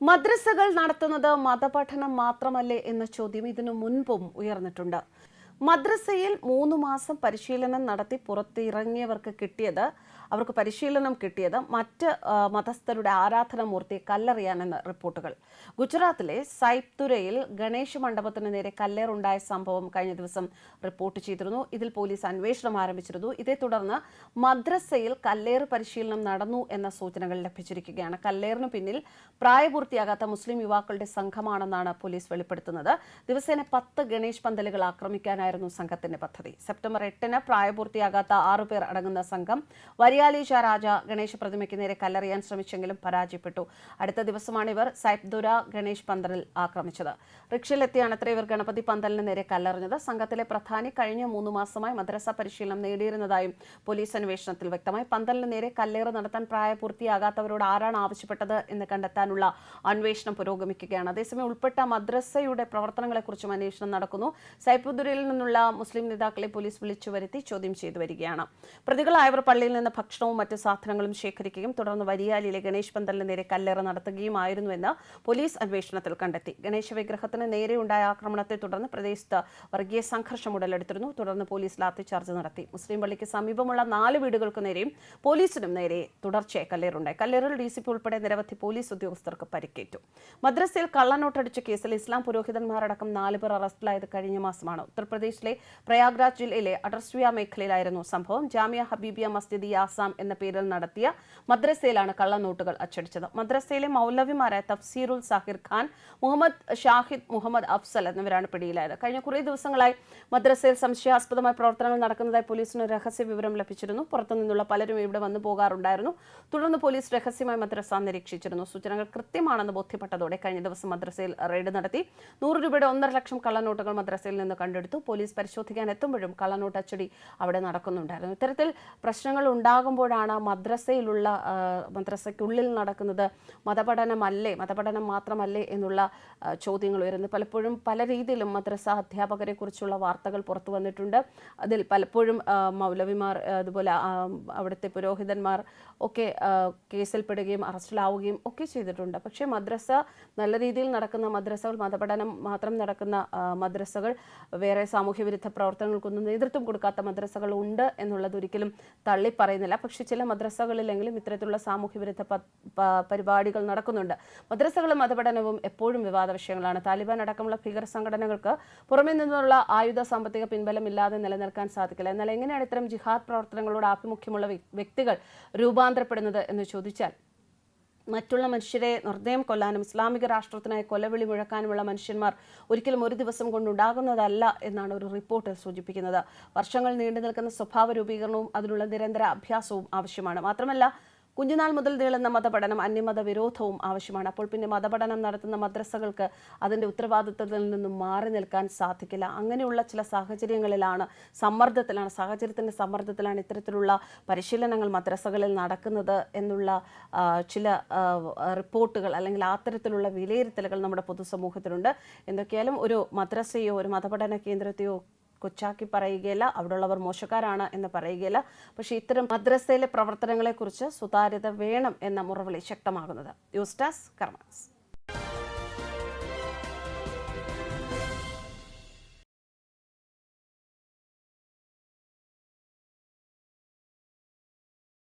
മദ്രസകൾ നടത്തുന്നത് മതപഠനം മാത്രമല്ലേ എന്ന ചോദ്യം ഇതിനു മുൻപും ഉയർന്നിട്ടുണ്ട്. മദ്രസയിൽ മൂന്ന് മാസം പരിശീലനം നടത്തി പുറത്തിറങ്ങിയവർക്ക് കിട്ടിയത് അവർക്ക് പരിശീലനം കിട്ടിയത് മറ്റ് മതസ്ഥരുടെ ആരാധനമൂർത്തി കല്ലെറിയാനെന്ന് റിപ്പോർട്ടുകൾ. ഗുജറാത്തിലെ സൈപ്തുരയിൽ ഗണേശ മണ്ഡപത്തിന് നേരെ കല്ലേറുണ്ടായ സംഭവം കഴിഞ്ഞ ദിവസം റിപ്പോർട്ട് ചെയ്തിരുന്നു. ഇതിൽ പോലീസ് അന്വേഷണം ആരംഭിച്ചിരുന്നു. ഇതേ തുടർന്ന് മദ്രസയിൽ കല്ലേറ് പരിശീലനം നടന്നു എന്ന സൂചനകൾ ലഭിച്ചിരിക്കുകയാണ്. കല്ലേറിന് പിന്നിൽ പ്രായപൂർത്തിയാകാത്ത മുസ്ലിം യുവാക്കളുടെ സംഘമാണെന്നാണ് പോലീസ് വെളിപ്പെടുത്തുന്നത്. ദിവസേന പത്ത് ഗണേഷ് പന്തലുകൾ ആക്രമിക്കാനായിരുന്നു സംഘത്തിന്റെ പദ്ധതി. സെപ്റ്റംബർ എട്ടിന് പ്രായപൂർത്തിയാകാത്ത ആറുപേർ അടങ്ങുന്ന സംഘം വരിയാലീജ രാജ ഗണേശ പ്രതിമയ്ക്ക് നേരെ കല്ലെറിയാൻ ശ്രമിച്ചെങ്കിലും പരാജയപ്പെട്ടു. അടുത്ത ദിവസമാണ് ഇവർ സൈപ്ദുര ഗണേശ് പന്തലിൽ ആക്രമിച്ചത്. റിക്ഷയിലെത്തിയാണ് അത്ര ഇവർ ഗണപതി പന്തലിന് നേരെ കല്ലെറിഞ്ഞത്. സംഘത്തിലെ പ്രധാനി കഴിഞ്ഞ മൂന്ന് മാസമായി മദ്രസ പരിശീലനം നേടിയിരുന്നതായും പോലീസ് അന്വേഷണത്തിൽ വ്യക്തമായി. പന്തലിന് നേരെ കല്ലേറ് നടത്താൻ പ്രായപൂർത്തിയാകാത്തവരോട് ആരാണ് ആവശ്യപ്പെട്ടത് എന്ന് കണ്ടെത്താനുള്ള അന്വേഷണം പുരോഗമിക്കുകയാണ്. അതേസമയം ഉൾപ്പെട്ട മദ്രസയുടെ പ്രവർത്തനങ്ങളെക്കുറിച്ചും അന്വേഷണം നടക്കുന്നു. സൈപ്പുദുരയിൽ നിന്നുള്ള മുസ്ലിം നേതാക്കളെ പോലീസ് വിളിച്ചു വരുത്തി ചോദ്യം ചെയ്തു വരികയാണ്. പ്രതികളായവർ പള്ളിയിൽ നിന്ന് ഭക്ഷണവും മറ്റ് സാധനങ്ങളും ശേഖരിക്കുകയും തുടർന്ന് വരിയാലിലെ ഗണേശ് പന്തലിന് നേരെ കല്ലേറ നടത്തുകയുമായിരുന്നുവെന്ന് പോലീസ് അന്വേഷണത്തിൽ കണ്ടെത്തി. ഗണേശ വിഗ്രഹത്തിന് നേരെയുണ്ടായ ആക്രമണത്തെ തുടർന്ന് പ്രദേശത്ത് വർഗീയ സംഘർഷം ഉടലെടുത്തിരുന്നു. തുടർന്ന് പോലീസ് ലാത്തിചാർജ് നടത്തി. മുസ്ലിം പള്ളിക്ക് സമീപമുള്ള നാല് വീടുകൾക്ക് നേരെയും പോലീസിനും നേരെ തുടർച്ചയായി കല്ലേറുണ്ടായി കല്ലേറിൽ ഡി സി പി ഉൾപ്പെടെ നിരവധി പോലീസ് ഉദ്യോഗസ്ഥർക്ക് പരിക്കേറ്റു. മദ്രസയിൽ കള്ളനോട്ടടിച്ച കേസിൽ ഇസ്ലാം പുരോഹിതന്മാരടക്കം നാല് പേർ അറസ്റ്റിലായത് കഴിഞ്ഞ മാസമാണ്. ഉത്തർപ്രദേശിലെ പ്രയാഗ്രാജ് ജില്ലയിലെ അടർസ്വിയ മേഖലയിലായിരുന്നു സംഭവം. ജാമിയ ഹബീബിയ മസ്ജിദ് ആസാം എന്ന പേരിൽ നടത്തിയ മദ്രസയിലാണ് കള്ളനോട്ടുകൾ അച്ചടിച്ചത്. മദ്രസയിലെ മൗലവിമാരായ തഫ്സീറുൽ സാഹിർ ഖാൻ മുഹമ്മദ് ഷാഹിദ് മുഹമ്മദ് അഫ്സൽ എന്നിവരാണ് പിടിയിലായത്. കഴിഞ്ഞ കുറേ ദിവസങ്ങളായി മദ്രസയിൽ സംശയാസ്പദമായ പ്രവർത്തനങ്ങൾ നടക്കുന്നതായി പോലീസിന് രഹസ്യ വിവരം ലഭിച്ചിരുന്നു. പുറത്തുനിന്നുള്ള പലരും ഇവിടെ വന്നു പോകാറുണ്ടായിരുന്നു. തുടർന്ന് പോലീസ് രഹസ്യമായി മദ്രസ നിരീക്ഷിച്ചിരുന്നു. സൂചനകൾ കൃത്യമാണെന്ന് ബോധ്യപ്പെട്ടതോടെ കഴിഞ്ഞ ദിവസം മദ്രസയിൽ റെയ്ഡ് നടത്തി. നൂറ് രൂപയുടെ ഒന്നര ലക്ഷം കള്ളനോട്ടുകൾ മദ്രസയിൽ നിന്ന് കണ്ടെടുത്തു. പോലീസ് പരിശോധിക്കാൻ എത്തുമ്പോഴും കള്ളനോട്ട് അച്ചടി അവിടെ നടക്കുന്നുണ്ടായിരുന്നു. ഇത്തരത്തിൽ പ്രശ്നങ്ങൾ ഉണ്ടാകുമ്പോഴാണ് മദ്രസയിലുള്ള മദ്രസയ്ക്കുള്ളിൽ നടക്കുന്നത് മതപഠനമല്ലേ മതപഠനം മാത്രമല്ലേ എന്നുള്ള ചോദ്യങ്ങൾ ഉയരുന്നത്. പലപ്പോഴും പല രീതിയിലും മദ്രസ അധ്യാപകരെ കുറിച്ചുള്ള വാർത്തകൾ പുറത്തു വന്നിട്ടുണ്ട്. അതിൽ പലപ്പോഴും മൗലവിമാർ അതുപോലെ അവിടുത്തെ പുരോഹിതന്മാർ ഒക്കെ കേസിൽപ്പെടുകയും അറസ്റ്റിലാവുകയും ഒക്കെ ചെയ്തിട്ടുണ്ട്. പക്ഷേ മദ്രസ നല്ല രീതിയിൽ നടക്കുന്ന മദ്രസകൾ മതപഠനം മാത്രം നടക്കുന്ന മദ്രസകൾ വേറെ സാമൂഹ്യ വിരുദ്ധ പ്രവർത്തനങ്ങൾക്കൊന്നും നേതൃത്വം കൊടുക്കാത്ത മദ്രസകൾ ഉണ്ട് എന്നുള്ളത് ഒരിക്കലും തള്ളി പറയുന്നില്ല. പക്ഷെ ചില മദ്രസകളിലെങ്കിലും ഇത്തരത്തിലുള്ള സാമൂഹ്യ വിരുദ്ധ പ- പ- പരിപാടികൾ നടക്കുന്നുണ്ട്. മദ്രസകളും മതപഠനവും എപ്പോഴും വിവാദ വിഷയങ്ങളാണ്. താലിബാൻ അടക്കമുള്ള ഭീകര സംഘടനകൾക്ക് പുറമെ നിന്നുള്ള ആയുധ സാമ്പത്തിക പിൻബലമില്ലാതെ നിലനിൽക്കാൻ സാധിക്കില്ല. എന്നാൽ എങ്ങനെയാണ് ഇത്തരം ജിഹാദ് പ്രവർത്തനങ്ങളോട് ആഭിമുഖ്യമുള്ള വ്യക്തികൾ രൂപാന്തരപ്പെടുന്നത് എന്ന് ചോദിച്ചാൽ മറ്റുള്ള മനുഷ്യരെ നിർദ്ദയം കൊല്ലാനും ഇസ്ലാമിക രാഷ്ട്രത്തിനായി കൊലവിളി മുഴക്കാനുമുള്ള മനുഷ്യന്മാർ ഒരിക്കലും ഒരു ദിവസം കൊണ്ടുണ്ടാകുന്നതല്ല എന്നാണ് ഒരു റിപ്പോർട്ട് സൂചിപ്പിക്കുന്നത്. വർഷങ്ങൾ നീണ്ടു നിൽക്കുന്ന സ്വഭാവ രൂപീകരണവും അതിനുള്ള നിരന്തര അഭ്യാസവും ആവശ്യമാണ്. മാത്രമല്ല കുഞ്ഞുനാൾ മുതൽ നീളുന്ന മതപഠനം അന്യമത വിരോധവും ആവശ്യമാണ്. അപ്പോൾ പിന്നെ മതപഠനം നടത്തുന്ന മദ്രസകൾക്ക് അതിന്റെ ഉത്തരവാദിത്തത്തിൽ നിന്നും മാറി നിൽക്കാൻ സാധിക്കില്ല. അങ്ങനെയുള്ള ചില സാഹചര്യങ്ങളിലാണ് സമ്മർദ്ദത്തിലാണ് സാഹചര്യത്തിന്റെ സമ്മർദ്ദത്തിലാണ് ഇത്തരത്തിലുള്ള പരിശീലനങ്ങൾ മദ്രസകളിൽ നടക്കുന്നത് എന്നുള്ള ചില റിപ്പോർട്ടുകൾ അല്ലെങ്കിൽ അത്തരത്തിലുള്ള വിലയിരുത്തലുകൾ നമ്മുടെ പൊതുസമൂഹത്തിലുണ്ട്. എന്തൊക്കെയാലും ഒരു മദ്രസയോ ഒരു മതപഠന കേന്ദ്രത്തെയോ കൊച്ചാക്കി പറയുകയില്ല അവിടെയുള്ളവർ മോശക്കാരാണ് എന്ന് പറയുകയില്ല. പക്ഷേ ഇത്തരം മദ്രസയിലെ പ്രവർത്തനങ്ങളെക്കുറിച്ച് സുതാര്യത വേണം എന്ന മുറവിളി ശക്തമാകുന്നത്. Desk karmas